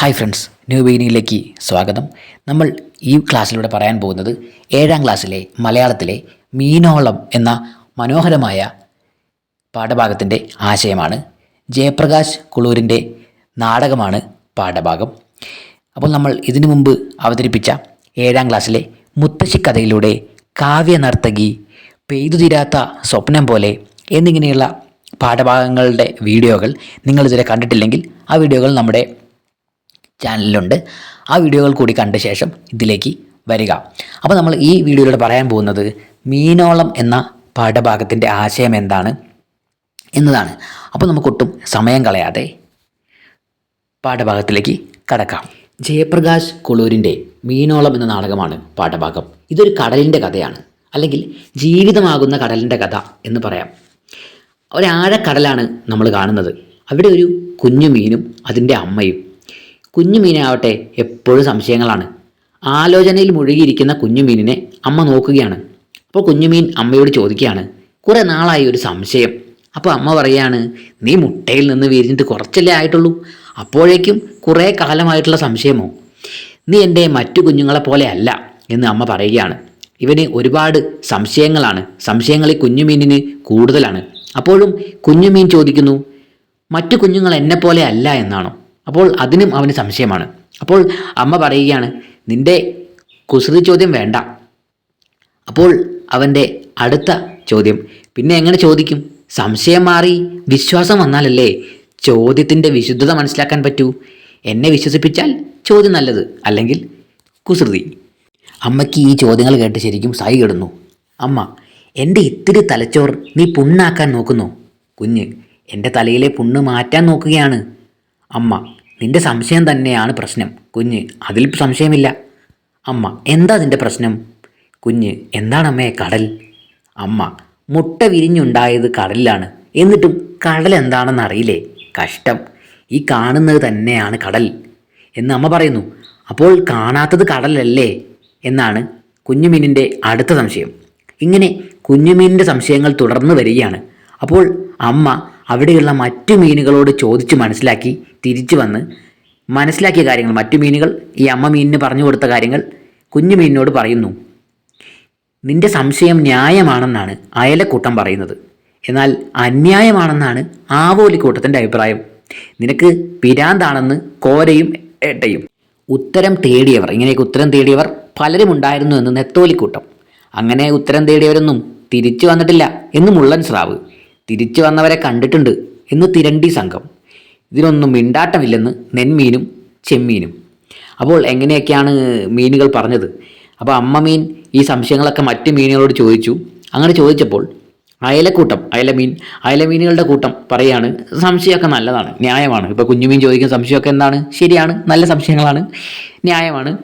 Hi friends new ബീനിയിലേക്ക് സ്വാഗതം. നമ്മൾ ഈ ക്ലാസ്സിലൂടെ പറയാൻ പോകുന്നത് ഏഴാം ക്ലാസ്സിലെ മലയാളത്തിലെ മീനോളം എന്ന മനോഹരമായ പാഠഭാഗത്തിന്റെ ആശയമാണ്. ജയപ്രകാശ് കുളൂരിന്റെ നാടകമാണ് പാഠഭാഗം. അപ്പോൾ നമ്മൾ ഇതിനു മുമ്പ് അവതരിപ്പിച്ച ഏഴാം ക്ലാസ്സിലെ മുത്തശ്ശി കഥയിലൂടെ കാവ്യ നർത്തകി പെയ്തുതീരാത്ത സ്വപ്നം പോലെ എന്നിങ്ങനെയുള്ള പാഠഭാഗങ്ങളുടെ വീഡിയോകൾ നിങ്ങളിതുവരെ കണ്ടിട്ടില്ലെങ്കിൽ ആ വീഡിയോകൾ നമ്മുടെ ചാനലിലുണ്ട് ആ വീഡിയോകൾ കൂടി കണ്ട ശേഷം ഇതിലേക്ക് വരിക. അപ്പോൾ നമ്മൾ ഈ വീഡിയോയിലൂടെ പറയാൻ പോകുന്നത് മീനോളം എന്ന പാഠഭാഗത്തിന്റെ ആശയം എന്താണ് എന്നതാണ്. അപ്പോൾ നമുക്കൊട്ടും സമയം കളയാതെ പാഠഭാഗത്തിലേക്ക് കടക്കാം. ജയപ്രകാശ് കൊളൂരിന്റെ മീനോളം എന്ന നാടകമാണ് പാഠഭാഗം. ഇതൊരു കടലിന്റെ കഥയാണ്. അല്ലെങ്കിൽ ജീവിതമാകുന്ന കടലിന്റെ കഥ എന്ന് പറയാം. ഒരാഴക്കടലാണ് നമ്മൾ കാണുന്നത്. അവിടെ ഒരു കുഞ്ഞു മീനും അതിന്റെ അമ്മയും കുഞ്ഞു മീനാവട്ടെ എപ്പോഴും സംശയങ്ങളാണ്. ആലോചനയിൽ മുഴുകിയിരിക്കുന്ന കുഞ്ഞു മീനിനെ അമ്മ നോക്കുകയാണ്. അപ്പോൾ കുഞ്ഞുമീൻ അമ്മയോട് ചോദിക്കുകയാണ് കുറേ നാളായി ഒരു സംശയം. അപ്പോൾ അമ്മ പറയുകയാണ് നീ മുട്ടയിൽ നിന്ന് വിരിഞ്ഞിട്ട് കുറച്ചല്ലേ ആയിട്ടുള്ളൂ? അപ്പോഴേക്കും കുറേ കാലമായിട്ടുള്ള സംശയമോ? നീ എന്റെ മറ്റു കുഞ്ഞുങ്ങളെ പോലെ അല്ല എന്ന് അമ്മ പറയുകയാണ്. ഇവന് ഒരുപാട് സംശയങ്ങളാണ്. സംശയങ്ങൾ ഈ കുഞ്ഞുമീനിന് കൂടുതലാണ്. അപ്പോഴും കുഞ്ഞുമീൻ ചോദിക്കുന്നു മറ്റു കുഞ്ഞുങ്ങൾ എന്നെ പോലെ അല്ല എന്നാണോ? അപ്പോൾ അതിനും അവന് സംശയമാണ്. അപ്പോൾ അമ്മ പറയുകയാണ് നിന്റെ കുസൃതി ചോദ്യം വേണ്ട. അപ്പോൾ അവന്റെ അടുത്ത ചോദ്യം പിന്നെ എങ്ങനെ ചോദിക്കും? സംശയം മാറി വിശ്വാസം വന്നാലല്ലേ ചോദ്യത്തിന്റെ വിശുദ്ധത മനസ്സിലാക്കാൻ പറ്റൂ? എന്നെ വിശ്വസിപ്പിച്ചാൽ ചോദ്യം നല്ലത് അല്ലെങ്കിൽ കുസൃതി. അമ്മയ്ക്ക് ഈ ചോദ്യങ്ങൾ കേട്ട് ശരിക്കും സായി കിടന്നു. അമ്മ എന്റെ ഇത്തിരി തലച്ചോർ നീ പുണ്ണാക്കാൻ നോക്കുന്നു. കുഞ്ഞ് എന്റെ തലയിലെ പുണ്ണ് മാറ്റാൻ നോക്കുകയാണ്. അമ്മ നിന്റെ സംശയം തന്നെയാണ് പ്രശ്നം. കുഞ്ഞ് അതിൽ സംശയമില്ല. അമ്മ എന്താ നിന്റെ പ്രശ്നം? കുഞ്ഞ് എന്താണമ്മേ കടൽ? അമ്മ മുട്ട വിരിഞ്ഞുണ്ടായത് കടലിലാണ്. എന്നിട്ടും കടൽ എന്താണെന്ന് അറിയില്ലേ? കഷ്ടം. ഈ കാണുന്നത് തന്നെയാണ് കടൽ. എന്ന് അമ്മ പറയുന്നു. അപ്പോൾ കാണാത്തത് കടലല്ലേ? എന്നാണ് കുഞ്ഞുമീനിന്റെ അടുത്ത സംശയം. ഇങ്ങനെ കുഞ്ഞുമീനിന്റെ സംശയങ്ങൾ തുടർന്ന് വരികയാണ്. അപ്പോൾ അമ്മ അവിടെയുള്ള മറ്റു മീനുകളോട് ചോദിച്ച് മനസ്സിലാക്കി തിരിച്ചു വന്ന് മനസ്സിലാക്കിയ കാര്യങ്ങൾ മറ്റു മീനുകൾ ഈ അമ്മ മീനിന് പറഞ്ഞു കൊടുത്ത കാര്യങ്ങൾ കുഞ്ഞു മീനിനോട് പറയുന്നു. നിന്റെ സംശയം ന്യായമാണെന്നാണ് അയലക്കൂട്ടം പറയുന്നത്. എന്നാൽ അന്യായമാണെന്നാണ് ആവോലിക്കൂട്ടത്തിന്റെ അഭിപ്രായം. നിനക്ക് പിരാന്താണെന്ന് കോരയും ഏട്ടയും ഉത്തരം തേടിയവർ ഇങ്ങനെയൊക്കെ ഉത്തരം തേടിയവർ പലരും ഉണ്ടായിരുന്നു എന്ന് നെത്തോലിക്കൂട്ടം. അങ്ങനെ ഉത്തരം തേടിയവരൊന്നും തിരിച്ചു വന്നിട്ടില്ല എന്ന് മുള്ളൻ സ്രാവ്. തിരിച്ചു വന്നവരെ കണ്ടിട്ടുണ്ട് എന്ന് തിരണ്ടി സംഘം. ഇതിനൊന്നും മിണ്ടാട്ടമില്ലെന്ന് നെന്മീനും ചെമ്മീനും. അപ്പോൾ എങ്ങനെയൊക്കെയാണ് മീനുകൾ പറഞ്ഞത്? അപ്പോൾ അമ്മ മീൻ ഈ സംശയങ്ങളൊക്കെ മറ്റ് മീനുകളോട് ചോദിച്ചു. അങ്ങനെ ചോദിച്ചപ്പോൾ അയലക്കൂട്ടം അയലമീൻ അയലമീനുകളുടെ കൂട്ടം പറയാണ് സംശയമൊക്കെ നല്ലതാണ് ന്യായമാണ്. ഇപ്പോൾ കുഞ്ഞുമീൻ ചോദിക്കുന്ന സംശയമൊക്കെ എന്താണ്? ശരിയാണ് നല്ല സംശയങ്ങളാണ് ന്യായമാണ്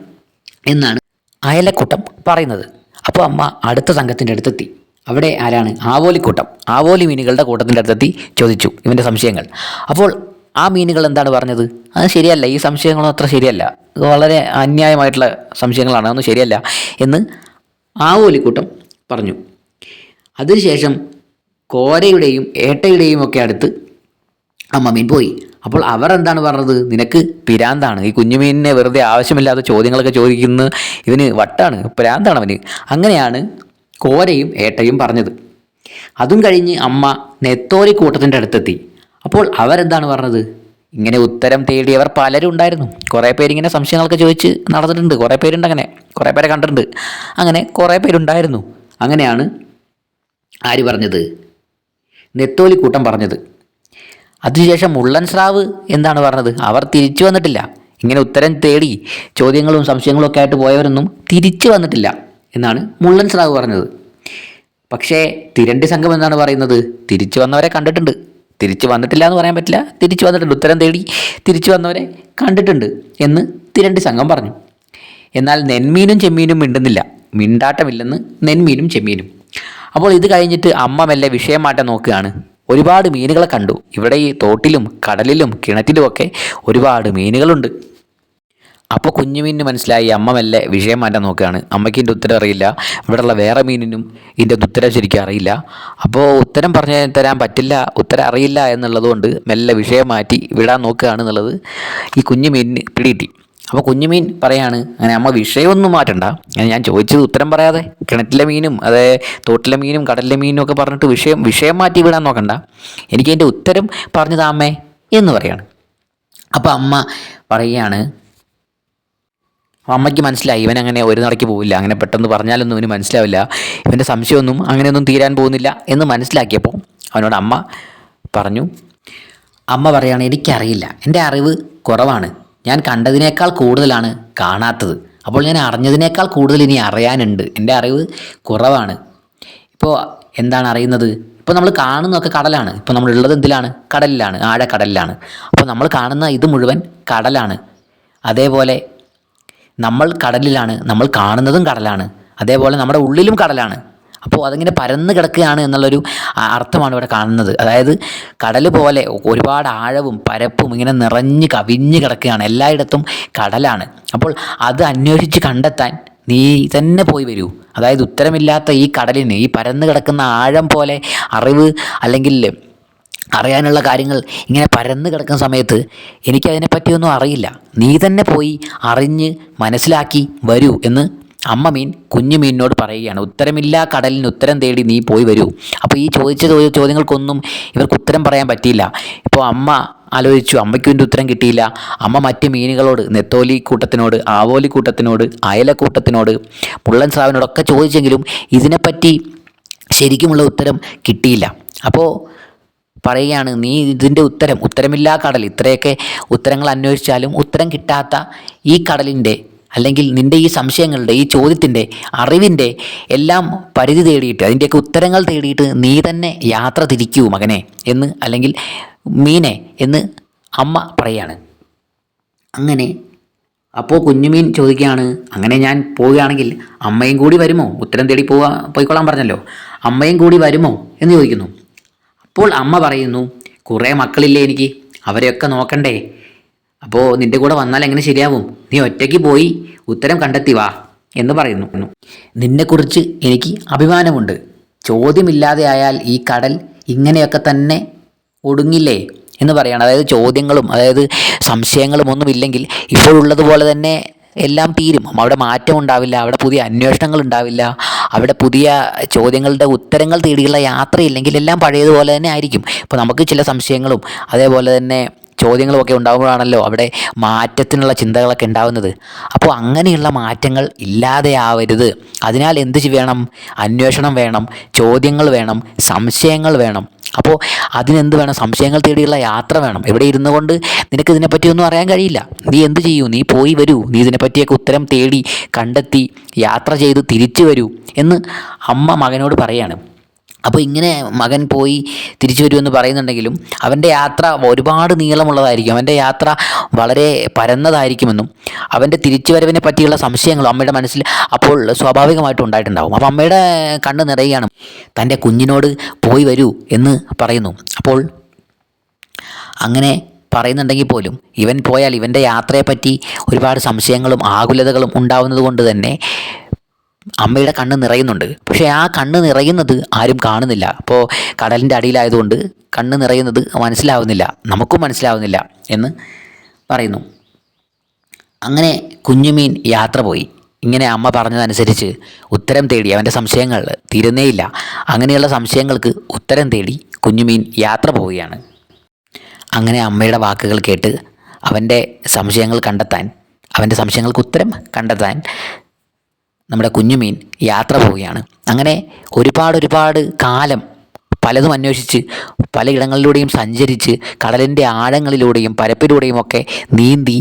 എന്നാണ് അയലക്കൂട്ടം പറയുന്നത്. അപ്പോൾ അമ്മ അടുത്ത സംഘത്തിന്റെ അടുത്തെത്തി. അവിടെ ആരാണ്? ആവോലിക്കൂട്ടം. ആവോലി മീനുകളുടെ കൂട്ടത്തിന്റെ അടുത്തെത്തി ചോദിച്ചു ഇവന്റെ സംശയങ്ങൾ. അപ്പോൾ ആ മീനുകൾ എന്താണ് പറഞ്ഞത്? അത് ശരിയല്ല. ഈ സംശയങ്ങളൊന്നും അത്ര ശരിയല്ല. ഇത് വളരെ അന്യായമായിട്ടുള്ള സംശയങ്ങളാണ്. അതൊന്നും ശരിയല്ല എന്ന് ആവോലിക്കൂട്ടം പറഞ്ഞു. അതിനുശേഷം കോരയുടെയും ഏട്ടയുടെയും ഒക്കെ അടുത്ത് അമ്മമീൻ പോയി. അപ്പോൾ അവർ എന്താണ് പറഞ്ഞത്? നിനക്ക് പിരാന്താണ്. ഈ കുഞ്ഞുമീനിനെ വെറുതെ ആവശ്യമില്ലാത്ത ചോദ്യങ്ങളൊക്കെ ചോദിക്കുന്ന. ഇവന് വട്ടാണ്. പിരാന്താണ് അവന്. അങ്ങനെയാണ് കോരയും ഏട്ടയും പറഞ്ഞത്. അതും കഴിഞ്ഞ് അമ്മ നെത്തോലി കൂട്ടത്തിന്റെ അടുത്തെത്തി. അപ്പോൾ അവരെന്താണ് പറഞ്ഞത്? ഇങ്ങനെ ഉത്തരം തേടിയവർ പലരും ഉണ്ടായിരുന്നു. കുറേ പേരിങ്ങനെ സംശയങ്ങളൊക്കെ ചോദിച്ച് നടന്നിട്ടുണ്ട്. കുറേ പേരുണ്ട് അങ്ങനെ. കുറേ പേരെ കണ്ടിട്ടുണ്ട്. അങ്ങനെ കുറേ പേരുണ്ടായിരുന്നു. അങ്ങനെയാണ് ആര് പറഞ്ഞത്? നെത്തോലിക്കൂട്ടം പറഞ്ഞത്. അതിനുശേഷം മുള്ളൻ സ്രാവ് എന്താണ് പറഞ്ഞത്? അവർ തിരിച്ചു വന്നിട്ടില്ല. ഇങ്ങനെ ഉത്തരം തേടി ചോദ്യങ്ങളും സംശയങ്ങളും ഒക്കെ ആയിട്ട് പോയവരൊന്നും തിരിച്ചു വന്നിട്ടില്ല. എന്നാണ് മുള്ളൻ സ്രാവ് പറഞ്ഞത്. പക്ഷേ തിരണ്ടി സംഘം എന്നാണ് പറയുന്നത്? തിരിച്ചു വന്നവരെ കണ്ടിട്ടുണ്ട്. തിരിച്ചു വന്നിട്ടില്ല എന്ന് പറയാൻ പറ്റില്ല. തിരിച്ചു വന്നിട്ടുണ്ട്. ഉത്തരം തേടി തിരിച്ചു വന്നവരെ കണ്ടിട്ടുണ്ട് എന്ന് തിരണ്ടി സംഘം പറഞ്ഞു. എന്നാൽ നെന്മീനും ചെമ്മീനും മിണ്ടുന്നില്ല. മിണ്ടാട്ടമില്ലെന്ന് നെന്മീനും ചെമ്മീനും. അപ്പോൾ ഇത് കഴിഞ്ഞിട്ട് അമ്മ മെല്ലെ വിഷയം മാറ്റാൻ നോക്കുകയാണ്. ഒരുപാട് മീനുകളെ കണ്ടു. ഇവിടെ ഈ തോട്ടിലും കടലിലും കിണറ്റിലുമൊക്കെ ഒരുപാട് മീനുകളുണ്ട്. അപ്പോൾ കുഞ്ഞു മീനിന് മനസ്സിലായി അമ്മ മെല്ലെ വിഷയം മാറ്റാൻ നോക്കുകയാണ്. അമ്മയ്ക്ക് ഇതിന്റെ ഉത്തരം അറിയില്ല. ഇവിടെയുള്ള വേറെ മീനിനും ഇതിന്റെ ഉത്തരം ശരിക്കും അറിയില്ല. അപ്പോൾ ഉത്തരം പറഞ്ഞു തരാൻ പറ്റില്ല ഉത്തരം അറിയില്ല എന്നുള്ളതുകൊണ്ട് മെല്ലെ വിഷയം മാറ്റി വിടാൻ നോക്കുകയാണ് എന്നുള്ളത് ഈ കുഞ്ഞു മീനിന് പിടികിട്ടി. അപ്പോൾ കുഞ്ഞുമീൻ പറയാണ് അങ്ങനെ അമ്മ വിഷയമൊന്നും മാറ്റണ്ട. ഞാൻ ചോദിച്ചത് ഉത്തരം പറയാതെ. കിണറ്റിലെ മീനും അതേ തോട്ടിലെ മീനും കടലിലെ മീനും ഒക്കെ പറഞ്ഞിട്ട് വിഷയം വിഷയം മാറ്റി വിടാൻ നോക്കണ്ട. എനിക്ക് അതിന്റെ ഉത്തരം പറഞ്ഞു താമേ എന്ന് പറയാണ്. അപ്പോൾ അമ്മ പറയുകയാണ് അമ്മയ്ക്ക് മനസ്സിലായി ഇവൻ അങ്ങനെ ഒരു നടക്ക് പോവില്ല അങ്ങനെ പെട്ടെന്ന് പറഞ്ഞാലൊന്നും ഇവന് മനസ്സിലാവില്ല ഇവന്റെ സംശയമൊന്നും അങ്ങനെയൊന്നും തീരാൻ പോകുന്നില്ല എന്ന് മനസ്സിലാക്കിയപ്പോൾ അവനോട് അമ്മ പറഞ്ഞു അമ്മ പറയുകയാണ് എനിക്കറിയില്ല എന്റെ അറിവ് കുറവാണ് ഞാൻ കണ്ടതിനേക്കാൾ കൂടുതലാണ് കാണാത്തത് അപ്പോൾ ഞാൻ അറിഞ്ഞതിനേക്കാൾ കൂടുതൽ ഇനി അറിയാനുണ്ട് എന്റെ അറിവ് കുറവാണ്. ഇപ്പോൾ എന്താണ് അറിയുന്നത്? ഇപ്പോൾ നമ്മൾ കാണുന്നതൊക്കെ കടലാണ് ഇപ്പോൾ നമ്മളുള്ളത് എന്തിലാണ്? കടലിലാണ് ആഴക്കടലിലാണ്. അപ്പോൾ നമ്മൾ കാണുന്ന ഇത് മുഴുവൻ കടലാണ്. അതേപോലെ നമ്മൾ കടലിലാണ് നമ്മൾ കാണുന്നതും കടലാണ് അതേപോലെ നമ്മുടെ ഉള്ളിലും കടലാണ്. അപ്പോൾ അതിങ്ങനെ പരന്ന് കിടക്കുകയാണ് എന്നുള്ളൊരു അർത്ഥമാണ് ഇവിടെ കാണുന്നത്. അതായത് കടൽ പോലെ ഒരുപാട് ആഴവും പരപ്പും ഇങ്ങനെ നിറഞ്ഞ് കവിഞ്ഞ് കിടക്കുകയാണ് എല്ലായിടത്തും കടലാണ്. അപ്പോൾ അത് അന്വേഷിച്ച് കണ്ടെത്താൻ നീ തന്നെ പോയി വരൂ. അതായത് ഉത്തരമില്ലാത്ത ഈ കടലിന് ഈ പരന്ന് കിടക്കുന്ന ആഴം പോലെ അറിവ് അല്ലെങ്കിൽ അറിയാനുള്ള കാര്യങ്ങൾ ഇങ്ങനെ പരന്ന് കിടക്കുന്ന സമയത്ത് എനിക്കതിനെപ്പറ്റിയൊന്നും അറിയില്ല. നീ തന്നെ പോയി അറിഞ്ഞ് മനസ്സിലാക്കി വരൂ എന്ന് അമ്മ മീൻ കുഞ്ഞു മീനിനോട് പറയുകയാണ്. ഉത്തരമില്ല കടലിന് ഉത്തരം തേടി നീ പോയി വരൂ. അപ്പോൾ ഈ ചോദിച്ച ചോദ്യങ്ങൾക്കൊന്നും ഇവർക്ക് ഉത്തരം പറയാൻ പറ്റിയില്ല. ഇപ്പോൾ അമ്മ ആലോചിച്ചു അമ്മയ്ക്കും ഇതിന്റെ ഉത്തരം കിട്ടിയില്ല. അമ്മ മറ്റ് മീനുകളോട് നെത്തോലി കൂട്ടത്തിനോട് ആവോലി കൂട്ടത്തിനോട് അയലക്കൂട്ടത്തിനോട് മുള്ളൻ സ്രാവിനോടൊക്കെ ചോദിച്ചെങ്കിലും ഇതിനെപ്പറ്റി ശരിക്കുമുള്ള ഉത്തരം കിട്ടിയില്ല. അപ്പോൾ പറയുകയാണ് നീ ഇതിന്റെ ഉത്തരം ഉത്തരമില്ലാ കടൽ. ഇത്രയൊക്കെ ഉത്തരങ്ങൾ അന്വേഷിച്ചാലും ഉത്തരം കിട്ടാത്ത ഈ കടലിന്റെ അല്ലെങ്കിൽ നിന്റെ ഈ സംശയങ്ങളുടെ ഈ ചോദ്യത്തിന്റെ അറിവിന്റെ എല്ലാം പരിധി തേടിയിട്ട് അതിന്റെയൊക്കെ ഉത്തരങ്ങൾ തേടിയിട്ട് നീ തന്നെ യാത്ര തിരിക്കൂ മകനെ എന്ന് അല്ലെങ്കിൽ മീനെ എന്ന് അമ്മ പറയാണ് അങ്ങനെ അപ്പോൾ കുഞ്ഞുമീൻ ചോദിക്കുകയാണ് അങ്ങനെ ഞാൻ പോവുകയാണെങ്കിൽ അമ്മയും കൂടി വരുമോ? ഉത്തരം തേടി പോവാ പോയിക്കൊള്ളാൻ പറഞ്ഞല്ലോ. അമ്മയും കൂടി വരുമോ? എന്ന് ചോദിക്കുന്നു. അപ്പോൾ അമ്മ പറയുന്നു കുറേ മക്കളില്ലേ എനിക്ക് അവരെയൊക്കെ നോക്കണ്ടേ. അപ്പോൾ നിന്റെ കൂടെ വന്നാൽ എങ്ങനെ ശരിയാവും? നീ ഒറ്റയ്ക്ക് പോയി ഉത്തരം കണ്ടെത്തി വാ എന്ന് പറയുന്നു. നിന്നെക്കുറിച്ച് എനിക്ക് അഭിമാനമുണ്ട്. ചോദ്യമില്ലാതെ ആയാൽ ഈ കടൽ ഇങ്ങനെയൊക്കെ തന്നെ ഒടുങ്ങില്ലേ എന്ന് പറയാണ്. അതായത് ചോദ്യങ്ങളും അതായത് സംശയങ്ങളും ഒന്നുമില്ലെങ്കിൽ ഇപ്പോഴുള്ളതുപോലെ തന്നെ എല്ലാം തീരും. അവിടെ മാറ്റം ഉണ്ടാവില്ല അവിടെ പുതിയ അന്വേഷണങ്ങൾ ഉണ്ടാവില്ല അവിടെ പുതിയ ചോദ്യങ്ങളുടെ ഉത്തരങ്ങൾ തേടിയുള്ള യാത്രയില്ലെങ്കിൽ എല്ലാം പഴയതുപോലെ തന്നെ ആയിരിക്കും. ഇപ്പോൾ നമുക്ക് ചില സംശയങ്ങളും അതേപോലെ തന്നെ ചോദ്യങ്ങളുമൊക്കെ ഉണ്ടാകുമ്പോഴാണല്ലോ അവിടെ മാറ്റത്തിനുള്ള ചിന്തകളൊക്കെ ഉണ്ടാകുന്നത് അപ്പോൾ അങ്ങനെയുള്ള മാറ്റങ്ങൾ ഇല്ലാതെയാവരുത് അതിനാൽ എന്ത് വേണം അന്വേഷണം വേണം ചോദ്യങ്ങൾ വേണം സംശയങ്ങൾ വേണം. അപ്പോൾ അതിനെന്ത് വേണം? സംശയങ്ങൾ തേടിയുള്ള യാത്ര വേണം. ഇവിടെ ഇരുന്നു കൊണ്ട് നിനക്ക് ഇതിനെപ്പറ്റിയൊന്നും അറിയാൻ കഴിയില്ല. നീ എന്ത് ചെയ്യൂ? നീ പോയി വരൂ. നീ ഇതിനെപ്പറ്റിയൊക്കെ ഉത്തരം തേടി കണ്ടെത്തി യാത്ര ചെയ്ത് തിരിച്ചു വരൂ എന്ന് അമ്മ മകനോട് പറയാണ്. അപ്പോൾ ഇങ്ങനെ മകൻ പോയി തിരിച്ചു വരുമെന്ന് പറയുന്നുണ്ടെങ്കിലും അവന്റെ യാത്ര ഒരുപാട് നീളമുള്ളതായിരിക്കും. അവന്റെ യാത്ര വളരെ പരന്നതായിരിക്കുമെന്നും അവന്റെ തിരിച്ചു വരവിനെ പറ്റിയുള്ള സംശയങ്ങളും അമ്മയുടെ മനസ്സിൽ അപ്പോൾ സ്വാഭാവികമായിട്ടും ഉണ്ടായിട്ടുണ്ടാകും അപ്പോൾ അമ്മയുടെ കണ്ണ് നിറയുകയാണ്. തന്റെ കുഞ്ഞിനോട് പോയി വരൂ എന്ന് പറയുന്നു. അപ്പോൾ അങ്ങനെ പറയുന്നുണ്ടെങ്കിൽ പോലും ഇവൻ പോയാൽ ഇവന്റെ യാത്രയെപ്പറ്റി ഒരുപാട് സംശയങ്ങളും ആകുലതകളും ഉണ്ടാവുന്നത് കൊണ്ട് തന്നെ അമ്മയുടെ കണ്ണ് നിറയുന്നുണ്ട്. പക്ഷേ ആ കണ്ണ് നിറയുന്നത് ആരും കാണുന്നില്ല. അപ്പോൾ കടലിന്റെ അടിയിലായതുകൊണ്ട് കണ്ണ് നിറയുന്നത് മനസ്സിലാവുന്നില്ല. നമുക്കും മനസ്സിലാവുന്നില്ല എന്ന് പറയുന്നു. അങ്ങനെ കുഞ്ഞുമീൻ യാത്ര പോയി. ഇങ്ങനെ അമ്മ പറഞ്ഞതനുസരിച്ച് ഉത്തരം തേടി അവന്റെ സംശയങ്ങൾ തീരുന്നേയില്ല. അങ്ങനെയുള്ള സംശയങ്ങൾക്ക് ഉത്തരം തേടി കുഞ്ഞുമീൻ യാത്ര പോവുകയാണ്. അങ്ങനെ അമ്മയുടെ വാക്കുകൾ കേട്ട് അവന്റെ സംശയങ്ങൾ കണ്ടെത്താൻ അവന്റെ സംശയങ്ങൾക്ക് ഉത്തരം കണ്ടെത്താൻ നമ്മുടെ കുഞ്ഞുമീൻ യാത്ര പോവുകയാണ്. അങ്ങനെ ഒരുപാട് ഒരുപാട് കാലം പലതും അന്വേഷിച്ച് പലയിടങ്ങളിലൂടെയും സഞ്ചരിച്ച് കടലിന്റെ ആഴങ്ങളിലൂടെയും പരപ്പിലൂടെയും ഒക്കെ നീന്തി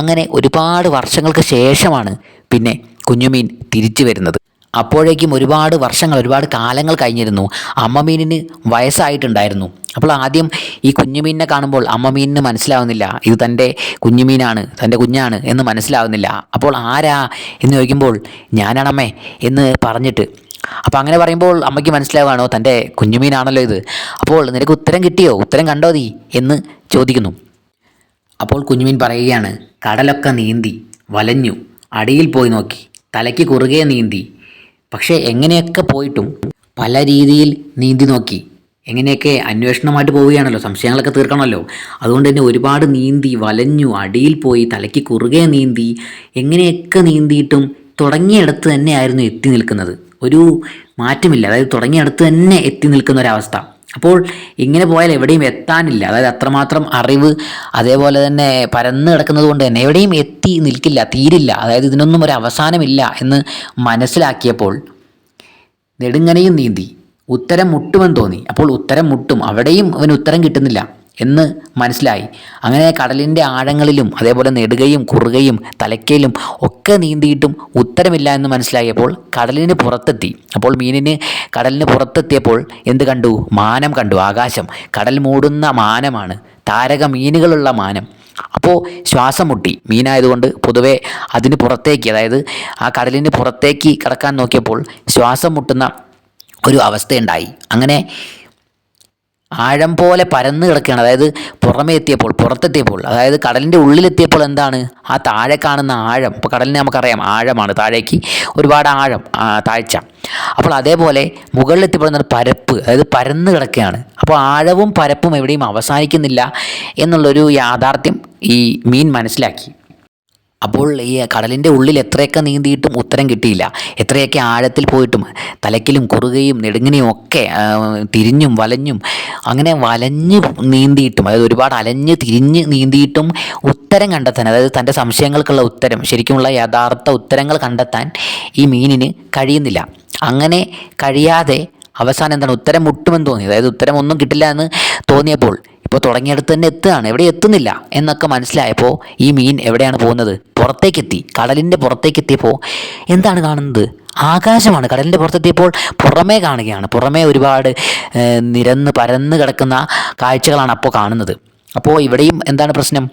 അങ്ങനെ ഒരുപാട് വർഷങ്ങൾക്ക് ശേഷമാണ് പിന്നെ കുഞ്ഞുമീൻ തിരിച്ചു വരുന്നത്. അപ്പോഴേക്കും ഒരുപാട് വർഷങ്ങൾ ഒരുപാട് കാലങ്ങൾ കഴിഞ്ഞിരുന്നു. അമ്മ മീനിന് വയസ്സായിട്ടുണ്ടായിരുന്നു. അപ്പോൾ ആദ്യം ഈ കുഞ്ഞുമീനിനെ കാണുമ്പോൾ അമ്മ മീനിന് മനസ്സിലാവുന്നില്ല ഇത് തന്റെ കുഞ്ഞുമീനാണ് തന്റെ കുഞ്ഞാണ് എന്ന് മനസ്സിലാവുന്നില്ല. അപ്പോൾ ആരാ? എന്ന് ചോദിക്കുമ്പോൾ ഞാനാണമ്മേ എന്ന് പറഞ്ഞിട്ട്. അപ്പോൾ അങ്ങനെ പറയുമ്പോൾ അമ്മയ്ക്ക് മനസ്സിലാവുകയാണോ തന്റെ കുഞ്ഞുമീനാണല്ലോ ഇത്. അപ്പോൾ നിനക്ക് ഉത്തരം കിട്ടിയോ? ഉത്തരം കണ്ടോ നീ? എന്ന് ചോദിക്കുന്നു. അപ്പോൾ കുഞ്ഞുമീൻ പറയുകയാണ് കടലൊക്കെ നീന്തി വലഞ്ഞു അടിയിൽ പോയി നോക്കി തലയ്ക്ക് കുറുകെ നീന്തി പക്ഷേ എങ്ങനെയൊക്കെ പോയിട്ടും പല രീതിയിൽ നീന്തി നോക്കി. എങ്ങനെയൊക്കെ അന്വേഷണമായിട്ട് പോവുകയാണല്ലോ സംശയങ്ങളൊക്കെ തീർക്കണമല്ലോ. അതുകൊണ്ട് തന്നെ ഒരുപാട് നീന്തി വലഞ്ഞു അടിയിൽ പോയി തലയ്ക്ക് കുറുകെ നീന്തി എങ്ങനെയൊക്കെ നീന്തിയിട്ടും തുടങ്ങിയിടത്ത് തന്നെയായിരുന്നു എത്തി നിൽക്കുന്നത്. ഒരു മാറ്റമില്ല. അതായത് തുടങ്ങിയിടത്ത് തന്നെ എത്തി നിൽക്കുന്ന ഒരവസ്ഥ. അപ്പോൾ ഇങ്ങനെ പോയാൽ എവിടെയും എത്താനില്ല. അതായത് അത്രമാത്രം അറിവ് അതേപോലെ തന്നെ പരന്ന് കിടക്കുന്നത് കൊണ്ട് തന്നെ എവിടെയും എത്തി നിൽക്കില്ല തീരില്ല. അതായത് ഇതിനൊന്നും ഒരു അവസാനമില്ല എന്ന് മനസ്സിലാക്കിയപ്പോൾ നെടുങ്ങനെയും നീന്തി. ഉത്തരം മുട്ടുമെന്ന് തോന്നി. അപ്പോൾ ഉത്തരം മുട്ടും. അവിടെയും അവന് ഉത്തരം കിട്ടുന്നില്ല. എന്ന് മനസ്സിലായി. അങ്ങനെ കടലിന്റെ ആഴങ്ങളിലും അതേപോലെ നെടുകയും കുറുകയും തലയ്ക്കയിലും ഒക്കെ നീന്തിയിട്ടും ഉത്തരമില്ല എന്ന് മനസ്സിലായപ്പോൾ കടലിന് പുറത്തെത്തി. അപ്പോൾ മീനിന് കടലിന് പുറത്തെത്തിയപ്പോൾ എന്ത് കണ്ടു? മാനം കണ്ടു. ആകാശം. കടൽ മൂടുന്ന മാനമാണ്. താരക മീനുകളുള്ള മാനം. അപ്പോൾ ശ്വാസം മുട്ടി. മീനായതുകൊണ്ട് പൊതുവെ അതിന് പുറത്തേക്ക് അതായത് ആ കടലിന് പുറത്തേക്ക് കിടക്കാൻ നോക്കിയപ്പോൾ ശ്വാസം മുട്ടുന്ന ഒരു അവസ്ഥയുണ്ടായി. അങ്ങനെ ആഴം പോലെ പരന്ന് കിടക്കുകയാണ്. അതായത് പുറമേ എത്തിയപ്പോൾ പുറത്തെത്തിയപ്പോൾ അതായത് കടലിന്റെ ഉള്ളിലെത്തിയപ്പോൾ എന്താണ്? ആ താഴെ കാണുന്ന ആഴം. ഇപ്പോൾ കടലിനെ നമുക്കറിയാം ആഴമാണ്. താഴേക്ക് ഒരുപാട് ആഴം താഴ്ച. അപ്പോൾ അതേപോലെ മുകളിലെത്തിയപ്പോൾ എന്താണ്? പരപ്പ് അതായത് പരന്ന് കിടക്കുകയാണ്. അപ്പോൾ ആഴവും പരപ്പും എവിടെയും അവസാനിക്കുന്നില്ല എന്നുള്ളൊരു യാഥാർത്ഥ്യം ഈ മീൻ മനസ്സിലാക്കി. അപ്പോൾ ഈ കടലിന്റെ ഉള്ളിൽ എത്രയൊക്കെ നീന്തിയിട്ടും ഉത്തരം കിട്ടിയില്ല. എത്രയൊക്കെ ആഴത്തിൽ പോയിട്ടും തലക്കിലും കുറുകയും നെടുങ്ങിനെയും ഒക്കെ തിരിഞ്ഞും വലഞ്ഞും അങ്ങനെ വലഞ്ഞ് നീന്തിയിട്ടും അതായത് ഒരുപാട് അലഞ്ഞ് തിരിഞ്ഞ് നീന്തിയിട്ടും ഉത്തരം കണ്ടെത്താൻ അതായത് തന്റെ സംശയങ്ങൾക്കുള്ള ഉത്തരം ശരിക്കുമുള്ള യഥാർത്ഥ ഉത്തരങ്ങൾ കണ്ടെത്താൻ ഈ മീനിന് കഴിയുന്നില്ല. അങ്ങനെ കഴിയാതെ അവസാനം എന്താണ്? ഉത്തരം മുട്ടുമെന്ന് തോന്നി. അതായത് ഉത്തരം ഒന്നും കിട്ടില്ല എന്ന് തോന്നിയപ്പോൾ ഇപ്പോൾ തുടങ്ങിയിടത്ത് തന്നെ എത്തുകയാണ്. എവിടെ എത്തുന്നില്ല എന്നൊക്കെ മനസ്സിലായപ്പോൾ ഈ മീൻ എവിടെയാണ് പോകുന്നത്? പുറത്തേക്കെത്തി. കടലിന്റെ പുറത്തേക്കെത്തിയപ്പോൾ എന്താണ് കാണുന്നത്? ആകാശമാണ്. കടലിന്റെ പുറത്തെത്തിയപ്പോൾ പുറമേ കാണുകയാണ്. പുറമേ ഒരുപാട് നിരന്ന് പരന്ന് കിടക്കുന്ന കാഴ്ചകളാണ് അപ്പോൾ കാണുന്നത്. അപ്പോൾ ഇവിടെയും എന്താണ് പ്രശ്നം?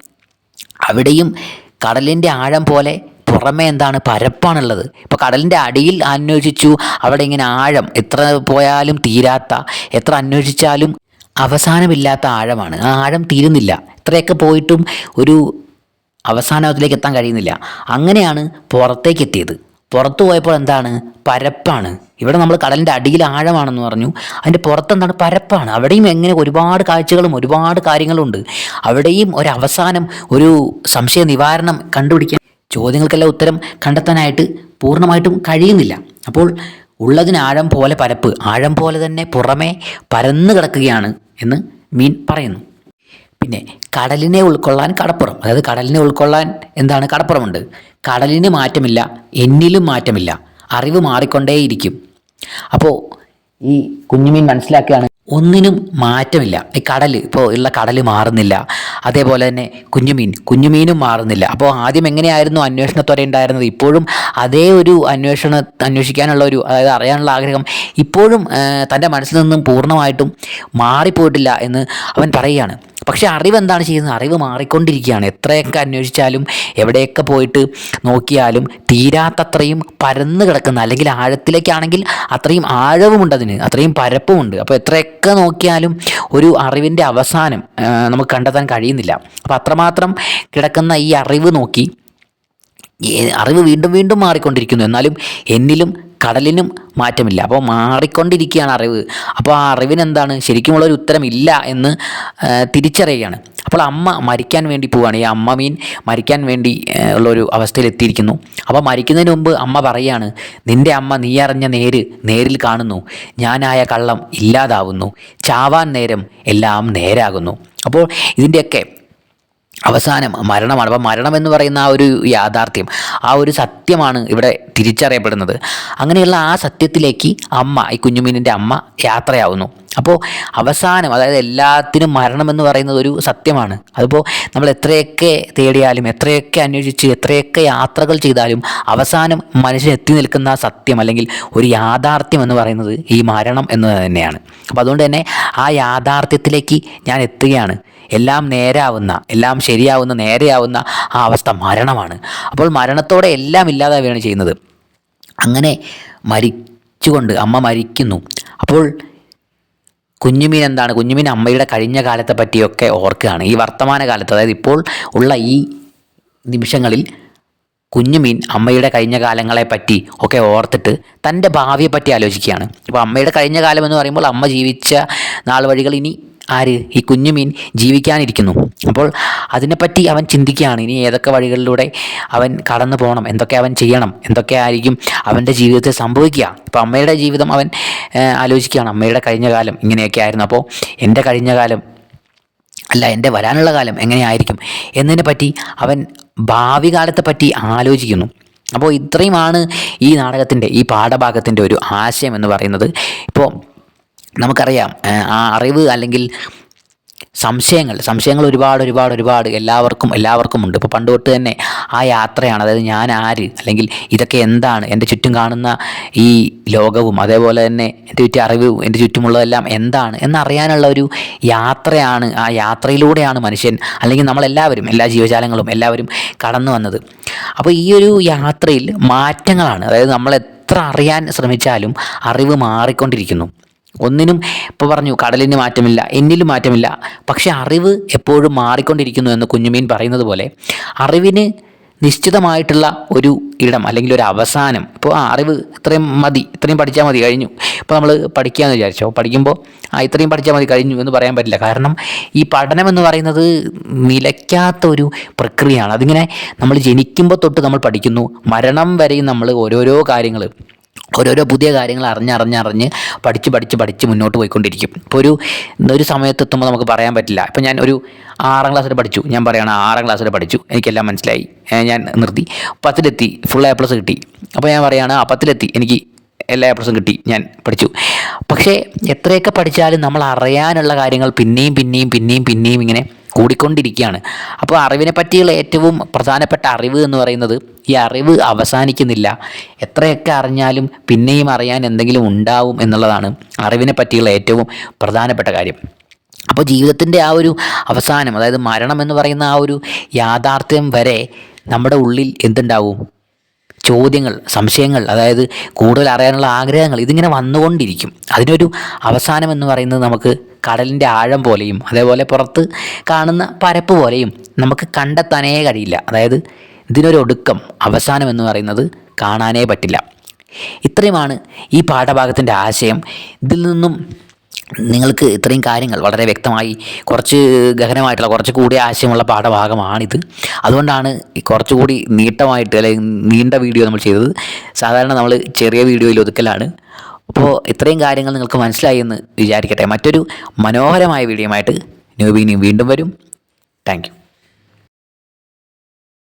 അവിടെയും കടലിന്റെ ആഴം പോലെ പുറമേ എന്താണ് പരപ്പാണുള്ളത്. ഇപ്പോൾ കടലിന്റെ അടിയിൽ അന്വേഷിച്ചു. അവിടെ ഇങ്ങനെ ആഴം. എത്ര പോയാലും തീരാത്ത എത്ര അന്വേഷിച്ചാലും അവസാനമില്ലാത്ത ആഴമാണ്. ആ ആഴം തീരുന്നില്ല. ഇത്രയൊക്കെ പോയിട്ടും ഒരു അവസാനത്തിലേക്ക് എത്താൻ കഴിയുന്നില്ല. അങ്ങനെയാണ് പുറത്തേക്ക് എത്തിയത്. പുറത്തു പോയപ്പോൾ എന്താണ്? പരപ്പാണ്. ഇവിടെ നമ്മൾ കടലിന്റെ അടിയിൽ ആഴമാണെന്ന് പറഞ്ഞു. അതിന്റെ പുറത്തെന്താണ് പരപ്പാണ്. അവിടെയും എങ്ങനെ ഒരുപാട് കാഴ്ചകളും ഒരുപാട് കാര്യങ്ങളുണ്ട്. അവിടെയും ഒരവസാനം ഒരു സംശയ നിവാരണം കണ്ടുപിടിക്കാൻ ചോദ്യങ്ങൾക്കെല്ലാം ഉത്തരം കണ്ടെത്താനായിട്ട് പൂർണമായിട്ടും കഴിയുന്നില്ല. അപ്പോൾ ഉള്ളതിന് ആഴം പോലെ പരപ്പ് ആഴം പോലെ തന്നെ പുറമേ പരന്നു കിടക്കുകയാണ് എന്ന് മീൻ പറയുന്നു. പിന്നെ കടലിനെ ഉൾക്കൊള്ളാൻ കടപ്പുറം. അതായത് കടലിനെ ഉൾക്കൊള്ളാൻ എന്താണ് കടപ്പുറമുണ്ട്? കടലിന് മാറ്റമില്ല എന്നിലും മാറ്റമില്ല. അറിവ് മാറിക്കൊണ്ടേയിരിക്കും. അപ്പോൾ ഈ കുഞ്ഞുമീൻ മനസ്സിലാക്കുകയാണ് ഒന്നിനും മാറ്റമില്ല. ഈ കടൽ ഇപ്പോൾ ഉള്ള കടൽ മാറുന്നില്ല. അതേപോലെ തന്നെ കുഞ്ഞുമീൻ. കുഞ്ഞുമീനും മാറുന്നില്ല. അപ്പോൾ ആദ്യം എങ്ങനെയായിരുന്നു അന്വേഷണത്തോടെ ഉണ്ടായിരുന്നത്? ഇപ്പോഴും അതേ ഒരു അന്വേഷണ അന്വേഷിക്കാനുള്ള ഒരു അതായത് അറിയാനുള്ള ആഗ്രഹം ഇപ്പോഴും തന്റെ മനസ്സിൽ നിന്നും പൂർണമായിട്ടും മാറിപ്പോയിട്ടില്ല എന്ന് അവൻ പറയുകയാണ്. പക്ഷേ അറിവ് എന്താണ് ചെയ്യുന്നത്? അറിവ് മാറിക്കൊണ്ടിരിക്കുകയാണ്. എത്രയൊക്കെ അന്വേഷിച്ചാലും എവിടെയൊക്കെ പോയിട്ട് നോക്കിയാലും തീരാത്തത്രയും പരന്ന് കിടക്കുന്ന അല്ലെങ്കിൽ ആഴത്തിലേക്കാണെങ്കിൽ അത്രയും ആഴവുമുണ്ട് അതിന്. അത്രയും പരപ്പുമുണ്ട്. അപ്പോൾ എത്രയൊക്കെ നോക്കിയാലും ഒരു അറിവിന്റെ അവസാനം നമുക്ക് കണ്ടെത്താൻ കഴിയുന്നില്ല. അപ്പോൾ അത്രമാത്രം കിടക്കുന്ന ഈ അറിവ് നോക്കി അറിവ് വീണ്ടും വീണ്ടും മാറിക്കൊണ്ടിരിക്കുന്നു. എന്നാലും എന്നിലും കടലിനും മാറ്റമില്ല. അപ്പോൾ മാറിക്കൊണ്ടിരിക്കുകയാണ് അറിവ്. അപ്പോൾ ആ അറിവിനെന്താണ്? ശരിക്കുമുള്ള ഒരു ഉത്തരമില്ല എന്ന് തിരിച്ചറിയുകയാണ്. അപ്പോൾ അമ്മ മരിക്കാൻ വേണ്ടി പോവുകയാണ്. ഈ അമ്മ മീൻ മരിക്കാൻ വേണ്ടി ഉള്ള അവസ്ഥയിൽ എത്തിയിരിക്കുന്നു അപ്പോൾ മരിക്കുന്നതിന് മുമ്പ് അമ്മ പറയുകയാണ് നിന്റെ അമ്മ നീ അറിഞ്ഞ നേര് നേരിൽ കാണുന്നു. ഞാനായ കള്ളം ഇല്ലാതാവുന്നു. ചാവാൻ നേരം എല്ലാം നേരാകുന്നു. അപ്പോൾ ഇതിന്റെയൊക്കെ അവസാനം മരണമാണ്. അപ്പോൾ മരണം എന്ന് പറയുന്ന ആ ഒരു യാഥാർത്ഥ്യം ആ ഒരു സത്യമാണ് ഇവിടെ തിരിച്ചറിയപ്പെടുന്നത്. അങ്ങനെയുള്ള ആ സത്യത്തിലേക്ക് അമ്മ ഈ കുഞ്ഞുമീനിന്റെ അമ്മ യാത്രയാവുന്നു. അപ്പോൾ അവസാനം അതായത് എല്ലാത്തിനും മരണം എന്ന് പറയുന്നത് ഒരു സത്യമാണ്. അതിപ്പോൾ നമ്മൾ എത്രയൊക്കെ തേടിയാലും എത്രയൊക്കെ അന്വേഷിച്ച് എത്രയൊക്കെ യാത്രകൾ ചെയ്താലും അവസാനം മനുഷ്യൻ എത്തി നിൽക്കുന്ന സത്യം അല്ലെങ്കിൽ ഒരു യാഥാർത്ഥ്യം എന്ന് പറയുന്നത് ഈ മരണം എന്ന് തന്നെയാണ്. അപ്പോൾ അതുകൊണ്ട് തന്നെ ആ യാഥാർത്ഥ്യത്തിലേക്ക് ഞാൻ എത്തുകയാണ്. എല്ലാം നേരാവുന്ന എല്ലാം ശരിയാവുന്ന നേരെയാവുന്ന ആ അവസ്ഥ മരണമാണ്. അപ്പോൾ മരണത്തോടെ എല്ലാം ഇല്ലാതാവുകയാണ് ചെയ്യുന്നത്. അങ്ങനെ മരിച്ചുകൊണ്ട് അമ്മ മരിക്കുന്നു. അപ്പോൾ കുഞ്ഞുമീൻ എന്താണ് കുഞ്ഞുമീൻ അമ്മയുടെ കഴിഞ്ഞ കാലത്തെ പറ്റിയൊക്കെ ഓർക്കുകയാണ്. ഈ വർത്തമാന കാലത്ത് അതായത് ഇപ്പോൾ ഉള്ള ഈ നിമിഷങ്ങളിൽ കുഞ്ഞുമീൻ അമ്മയുടെ കഴിഞ്ഞ കാലങ്ങളെ പറ്റി ഒക്കെ ഓർത്തിട്ട് തന്റെ ഭാവിയെപ്പറ്റി ആലോചിക്കുകയാണ്. അപ്പോൾ അമ്മയുടെ കഴിഞ്ഞ കാലം എന്ന് പറയുമ്പോൾ അമ്മ ജീവിച്ച നാൾ വഴികൾ ഇനി ആര്? ഈ കുഞ്ഞുമീൻ ജീവിക്കാനിരിക്കുന്നു. അപ്പോൾ അതിനെപ്പറ്റി അവൻ ചിന്തിക്കുകയാണ്. ഇനി ഏതൊക്കെ വഴികളിലൂടെ അവൻ കടന്നു പോകണം? എന്തൊക്കെ അവൻ ചെയ്യണം? എന്തൊക്കെ ആയിരിക്കും അവന്റെ ജീവിതത്തിൽ സംഭവിക്കുക? ഇപ്പോൾ അമ്മയുടെ ജീവിതം അവൻ ആലോചിക്കുകയാണ്. അമ്മയുടെ കഴിഞ്ഞ കാലം ഇങ്ങനെയൊക്കെ ആയിരുന്നു. അപ്പോൾ എന്റെ കഴിഞ്ഞ കാലം അല്ല എന്റെ വരാനുള്ള കാലം എങ്ങനെയായിരിക്കും എന്നതിനെ പറ്റി അവൻ ഭാവി കാലത്തെ പറ്റി ആലോചിക്കുന്നു. അപ്പോൾ ഇത്രയുമാണ് ഈ നാടകത്തിന്റെ ഈ പാഠഭാഗത്തിന്റെ ഒരു ആശയം എന്ന് പറയുന്നത്. ഇപ്പോൾ നമുക്കറിയാം ആ അറിവ് അല്ലെങ്കിൽ സംശയങ്ങൾ സംശയങ്ങൾ ഒരുപാട് ഒരുപാട് ഒരുപാട് എല്ലാവർക്കും എല്ലാവർക്കും ഉണ്ട് ഇപ്പോൾ പണ്ട് തൊട്ട് തന്നെ ആ യാത്രയാണ് അതായത് ഞാൻ ആര് അല്ലെങ്കിൽ ഇതൊക്കെ എന്താണ് എന്റെ ചുറ്റും കാണുന്ന ഈ ലോകവും അതേപോലെ തന്നെ എന്റെ ചുറ്റും അറിവും എന്റെ ചുറ്റുമുള്ളതെല്ലാം എന്താണ് എന്നറിയാനുള്ള ഒരു യാത്രയാണ് ആ യാത്രയിലൂടെയാണ് മനുഷ്യൻ അല്ലെങ്കിൽ നമ്മളെല്ലാവരും എല്ലാ ജീവജാലങ്ങളും എല്ലാവരും കടന്നു വന്നത്. അപ്പോൾ ഈ ഒരു യാത്രയിൽ മാറ്റങ്ങളാണ് അതായത് നമ്മൾ എത്ര അറിയാൻ ശ്രമിച്ചാലും അറിവ് മാറിക്കൊണ്ടിരിക്കുന്നു. ഒന്നിനും ഇപ്പോൾ പറഞ്ഞു കടലിന് മാറ്റമില്ല എന്നിലും മാറ്റമില്ല. പക്ഷേ അറിവ് എപ്പോഴും മാറിക്കൊണ്ടിരിക്കുന്നു എന്ന് കുഞ്ഞുമീൻ പറയുന്നത് പോലെ അറിവിന് നിശ്ചിതമായിട്ടുള്ള ഒരു ഇടം അല്ലെങ്കിൽ ഒരു അവസാനം. ഇപ്പോൾ ആ അറിവ് ഇത്രയും മതി ഇത്രയും പഠിച്ചാൽ മതി കഴിഞ്ഞു. ഇപ്പോൾ നമ്മൾ പഠിക്കുകയെന്ന് വിചാരിച്ചോ? പഠിക്കുമ്പോൾ ആ ഇത്രയും പഠിച്ചാൽ മതി കഴിഞ്ഞു എന്ന് പറയാൻ പറ്റില്ല. കാരണം ഈ പഠനം എന്ന് പറയുന്നത് നിലയ്ക്കാത്ത ഒരു പ്രക്രിയയാണ്. അതിങ്ങനെ നമ്മൾ ജനിക്കുമ്പോൾ തൊട്ട് നമ്മൾ പഠിക്കുന്നു മരണം വരെയും നമ്മൾ ഓരോരോ കാര്യങ്ങൾ ഓരോരോ പുതിയ കാര്യങ്ങൾ അറിഞ്ഞറിഞ്ഞറിഞ്ഞ് പഠിച്ച് പഠിച്ച് പഠിച്ച് മുന്നോട്ട് പോയിക്കൊണ്ടിരിക്കും. ഇപ്പോൾ ഒരു ഒരു സമയത്തെത്തുമ്പോൾ നമുക്ക് പറയാൻ പറ്റില്ല. ഇപ്പം ഞാൻ ഒരു ആറാം ക്ലാസ്സിൽ പഠിച്ചു. ഞാൻ പറയുകയാണ് ആറാം ക്ലാസ്സിൽ പഠിച്ചു. എനിക്കെല്ലാം മനസ്സിലായി. ഞാൻ നിർത്തി. പത്തിലെത്തി. ഫുൾ എ പ്ലസ് കിട്ടി. അപ്പോൾ ഞാൻ പറയുകയാണ് ആ പത്തിലെത്തി. എനിക്ക് എല്ലാ എ പ്ലസും കിട്ടി. ഞാൻ പഠിച്ചു. പക്ഷേ എത്രയൊക്കെ പഠിച്ചാലും നമ്മൾ അറിയാനുള്ള കാര്യങ്ങൾ പിന്നെയും പിന്നെയും പിന്നെയും പിന്നെയും ഇങ്ങനെ കൂടിക്കൊണ്ടിരിക്കുകയാണ്. അപ്പോൾ അറിവിനെ പറ്റിയുള്ള ഏറ്റവും പ്രധാനപ്പെട്ട അറിവ് എന്ന് പറയുന്നത് ഈ അറിവ് അവസാനിക്കുന്നില്ല. എത്രയൊക്കെ അറിഞ്ഞാലും പിന്നെയും അറിയാൻ എന്തെങ്കിലും ഉണ്ടാവും എന്നുള്ളതാണ് അറിവിനെ പറ്റിയുള്ള ഏറ്റവും പ്രധാനപ്പെട്ട കാര്യം. അപ്പോൾ ജീവിതത്തിന്റെ ആ ഒരു അവസാനം അതായത് മരണം എന്ന് പറയുന്ന ആ ഒരു യാഥാർത്ഥ്യം വരെ നമ്മുടെ ഉള്ളിൽ എന്തുണ്ടാവും? ചോദ്യങ്ങൾ സംശയങ്ങൾ അതായത് കൂടുതൽ അറിയാനുള്ള ആഗ്രഹങ്ങൾ ഇതിങ്ങനെ വന്നുകൊണ്ടിരിക്കും. അതിനൊരു അവസാനം എന്ന് പറയുന്നത് നമുക്ക് കടലിന്റെ ആഴം പോലെയും അതേപോലെ പുറത്ത് കാണുന്ന പരപ്പ് പോലെയും നമുക്ക് കണ്ടെത്താനേ കഴിയില്ല. അതായത് ഇതിനൊരു ഒടുക്കം അവസാനം എന്ന് പറയുന്നത് കാണാനേ പറ്റില്ല. ഇത്രയുമാണ് ഈ പാഠഭാഗത്തിന്റെ ആശയം. ഇതിൽ നിന്നും നിങ്ങൾക്ക് ഇത്രയും കാര്യങ്ങൾ വളരെ വ്യക്തമായി കുറച്ച് ഗഹനമായിട്ടുള്ള കുറച്ച് കൂടി ആശയമുള്ള പാഠഭാഗമാണിത്. അതുകൊണ്ടാണ് കുറച്ചുകൂടി നീട്ടമായിട്ട് അല്ലെങ്കിൽ നീണ്ട വീഡിയോ നമ്മൾ ചെയ്തത്. സാധാരണ നമ്മൾ ചെറിയ വീഡിയോയിൽ ഒതുക്കലാണ്. അപ്പോൾ ഇത്രയും കാര്യങ്ങൾ നിങ്ങൾക്ക് മനസ്സിലായി എന്ന് വിചാരിക്കട്ടെ. മറ്റൊരു മനോഹരമായ വീഡിയോയുമായിട്ട് ന്യൂബീനിയും വീണ്ടും വരും. താങ്ക്